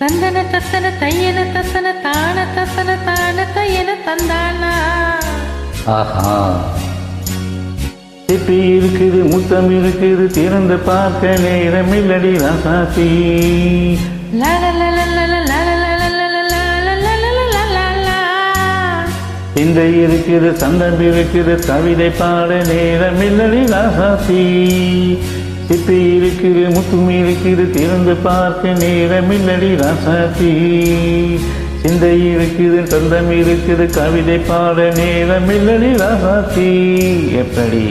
தந்தன தத்தன தையன தசன தான தசன தான தையன தந்தானா ஆஹா சிப்பி இருக்குது முத்தம் இருக்குது திறந்து பார்க்க நேரம் இல்லடி ராசாத்தி சிந்தை இருக்குது சந்தம் இருக்குது கவிதை பாட நேரம் இல்லடி ராசாத்தி திப்பி இருக்குது முத்துமி இருக்குது திறந்து பார்க்க நேரமில்லடி ராசாத்தி. சிந்தை இருக்குது தந்தம் இருக்குது கவிதை பாட நேரமில்லடி ராசாத்தி. எப்படி?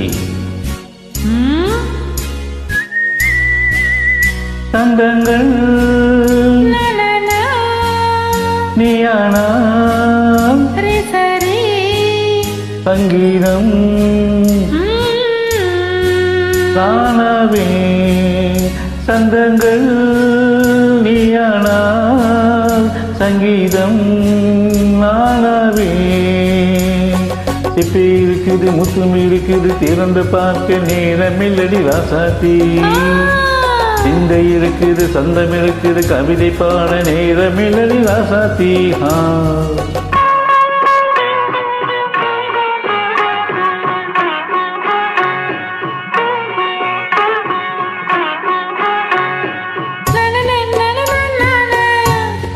தங்கங்கள். நீயானா? சங்கீதம். ம். தானாவே சந்தங்கள் நீயானால் சங்கீதம் நானாவே சிப்பி இருக்குது முத்தும் இருக்குது திறந்து பார்க்க நேரம் இல்லடி ராசாத்தி. சிந்தை இருக்குது சந்தம் இருக்குது கவிதை பாட நேரம் இல்லடி ராசாத்தி. ஆ.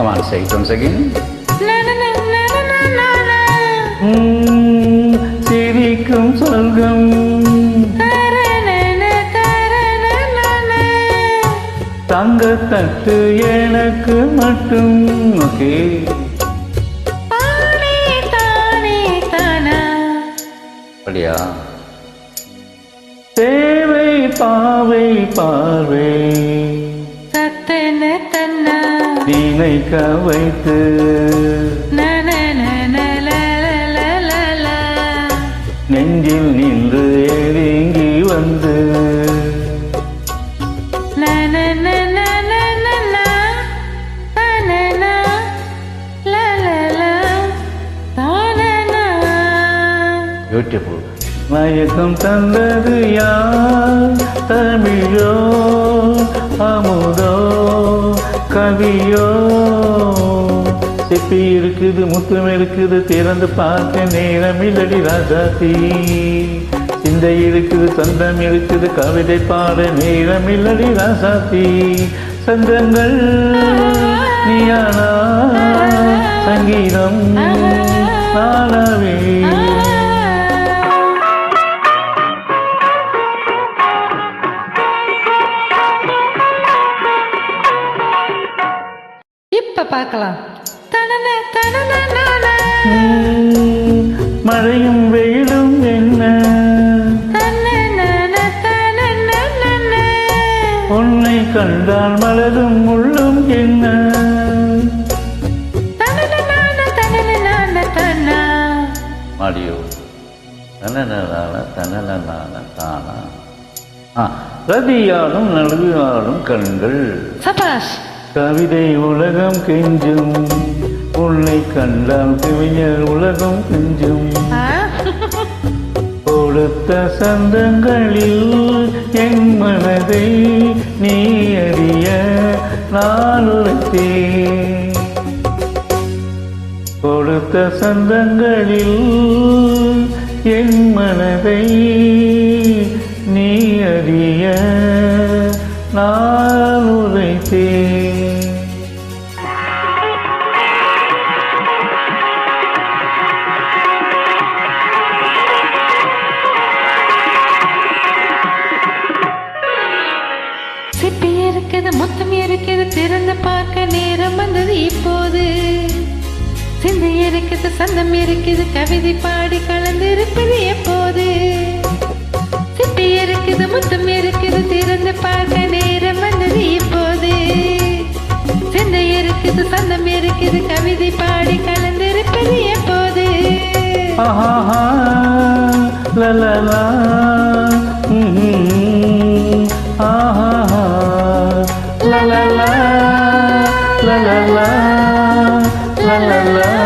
Come on, say it once again. சிரிக்கும் சொர்க்கம். தங்க தட்டு எனக்கு மட்டும் ஓகே. அப்படியா? தேவை பாவை பார்வை. நிலைக்க வைத்து. நெஞ்சில் நின்று எரிங்கி வந்து. பியூட்டிஃபுல் மயக்கம் தந்தது யார்? கவியோ சிப்பி இருக்குது முத்தம் இருக்குது திறந்து பார்க்க நேரம் இல்லடி ராஜாத்தி சிந்தை இருக்குது சந்தம் இருக்குது கவிதை பாட நேரம் இல்லடி ராசாத்தி சந்தங்கள் நீயானா சங்கீதம் நானாவே பார்க்கலாம். மழையும் வெயிலும் என்ன? உன்னை கண்டால் மலரும் முள்ளும் என்ன? மாடியோ தனநான தனநான தானா. ரதியாலும் நடுவியாலும் கண்கள். சபாஷ். கவிதை உலகம் கெஞ்சும். உன்னை கண்டால் கவிஞர் உலகம் கெஞ்சும்? கொடுத்த சந்தங்களில் என் மனதை நீ அறிய நான் கொடுத்த சந்தங்களில் என் இருக்கிறது முத்தம் இருக்கிறது திறந்து பார்க்க நேரம் வந்தது இப்போது. சிந்தை இருக்குது சந்தம் இருக்குது கவிதை பாடி கலந்து இருப்பது எப்போது? சிப்பி இருக்குது முத்தம் இருக்குது திறந்து பார்க்க நேரம் வந்தது இப்போது. சிந்தை இருக்குது சந்தம் இருக்குது கவிதை பாடி கலந்து இருப்பது எப்போது? ஆஹா லலலா la la la.